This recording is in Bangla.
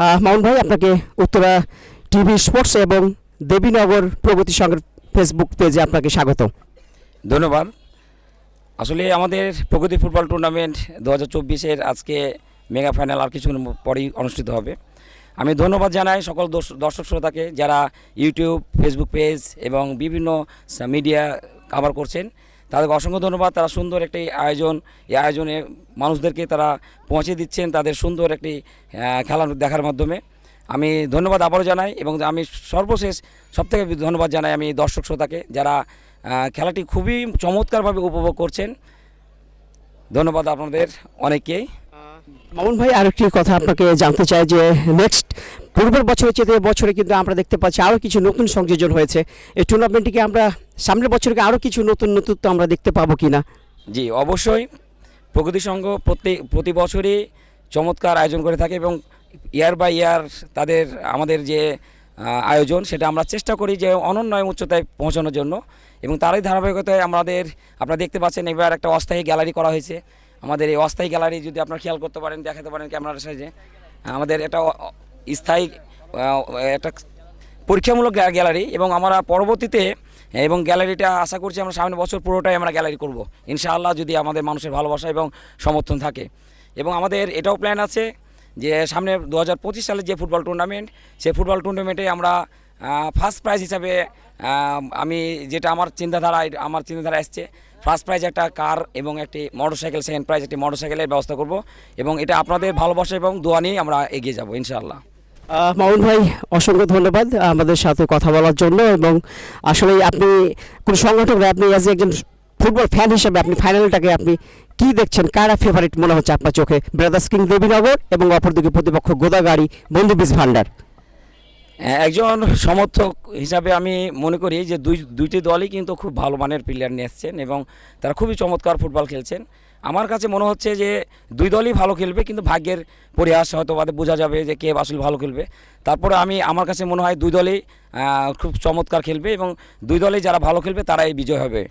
মামুন ভাই, আপনাকে উত্তরা টিভি স্পোর্টস এবং দেবীনগর প্রগতি সংঘের ফেসবুক পেজে আপনাকে স্বাগত ধন্যবাদ। আসলে আমাদের প্রগতি ফুটবল টুর্নামেন্ট দু হাজার চব্বিশের আজকে মেগা ফাইনাল আর কিছুক্ষণ পরেই অনুষ্ঠিত হবে। আমি ধন্যবাদ জানাই সকল দর্শ- দর্শক শ্রোতাকে যারা ইউটিউব, ফেসবুক পেজ এবং বিভিন্ন মিডিয়া কাভার করছেন। তাদেরকে অসংখ্য ধন্যবাদ। তারা সুন্দর একটি আয়োজন, এই আয়োজনে মানুষদেরকে তারা পৌঁছে দিচ্ছেন তাদের সুন্দর একটি খেলা দেখার মাধ্যমে। আমি ধন্যবাদ আবারও জানাই এবং আমি সর্বশেষ সবথেকে ধন্যবাদ জানাই আমি দর্শক শ্রোতাকে যারা খেলাটি খুবই চমৎকারভাবে উপভোগ করছেন। ধন্যবাদ আপনাদের অনেককেই। মামুন ভাই, আরেকটি কথা আপনাকে জানতে চাই যে নেক্সট পূর্বের বছরের চেয়ে বছরে কিন্তু আমরা দেখতে পাচ্ছি আরও কিছু নতুন সংযোজন হয়েছে। এই টুর্নামেন্টটিকে আমরা সামনের বছরকে আরও কিছু নতুন নতুনত্ব আমরা দেখতে পাবো কিনা? জি, অবশ্যই। প্রগতি সংঘ প্রতি প্রতি বছরই চমৎকার আয়োজন করে থাকে এবং ইয়ার বাই ইয়ার তাদের, আমাদের যে আয়োজন সেটা আমরা চেষ্টা করি যে অনন্য উচ্চতায় পৌঁছানোর জন্য এবং তারই ধারাবাহিকতায় আমাদের, আপনারা দেখতে পাচ্ছেন এবার একটা অস্থায়ী গ্যালারি করা হয়েছে। আমাদের এই অস্থায়ী গ্যালারি যদি আপনারা খেয়াল করতে পারেন, দেখাতে পারেন ক্যামেরার সাইজে, আমাদের এটা স্থায়ী একটা পরীক্ষামূলক গ্যা- গ্যালারি এবং আমরা পরবর্তীতে, এবং গ্যালারিটা আশা করছি আমরা সামনের বছর পুরোটাই আমরা গ্যালারি করব। ইনশাআল্লাহ যদি আমাদের মানুষের ভালোবাসা এবং সমর্থন থাকে। এবং আমাদের এটাও প্ল্যান আছে যে সামনে দু হাজার সালের যে ফুটবল টুর্নামেন্ট, সেই ফুটবল টুর্নামেন্টে আমরা ফার্স্ট প্রাইজ হিসাবে আমি যেটা আমার চিন্তাধারা আমার চিন্তাধারা এসছে ফার্স্ট প্রাইজ একটা কার এবং একটি মোটরসাইকেল সেকেন্ড প্রাইজ একটি মোটরসাইকেলের ব্যবস্থা করব। এবং এটা আপনাদের ভালোবাসা এবং দোয়া নিয়ে আমরা এগিয়ে যাব, ইনশাআল্লাহ। মামুন ভাই, অসংখ্য ধন্যবাদ আমাদের সাথে কথা বলার জন্য এবং আসলে আপনি কোন সংগঠক আপনি অ্যাজ একজন ফুটবল ফ্যান হিসেবে আপনি ফাইনালটাকে আপনি কি দেখছেন? কারা ফেভারিট মনে হচ্ছে আপনার চোখে? ব্রাদার্স কিং দেবীনগর এবং অপরদিকে প্রতিপক্ষ গোদাগাড়ি বন্ধু বীজ ভান্ডার। একজন সমর্থক হিসাবে আমি মনে করি যে দুই, দুইটি দলই কিন্তু খুব ভালো মানের প্লেয়ার নিয়ে এসছেন এবং তারা খুবই চমৎকার ফুটবল খেলছেন। আমার কাছে মনে হচ্ছে যে দুই দলই ভালো খেলবে, কিন্তু ভাগ্যের পরিহাস হয়তো বাদে বোঝা যাবে যে কে আসলে ভালো খেলবে। তারপরে আমি, আমার কাছে মনে হয় দুই দলই খুব চমৎকার খেলবে এবং দুই দলই যারা ভালো খেলবে তারাই বিজয় হবে।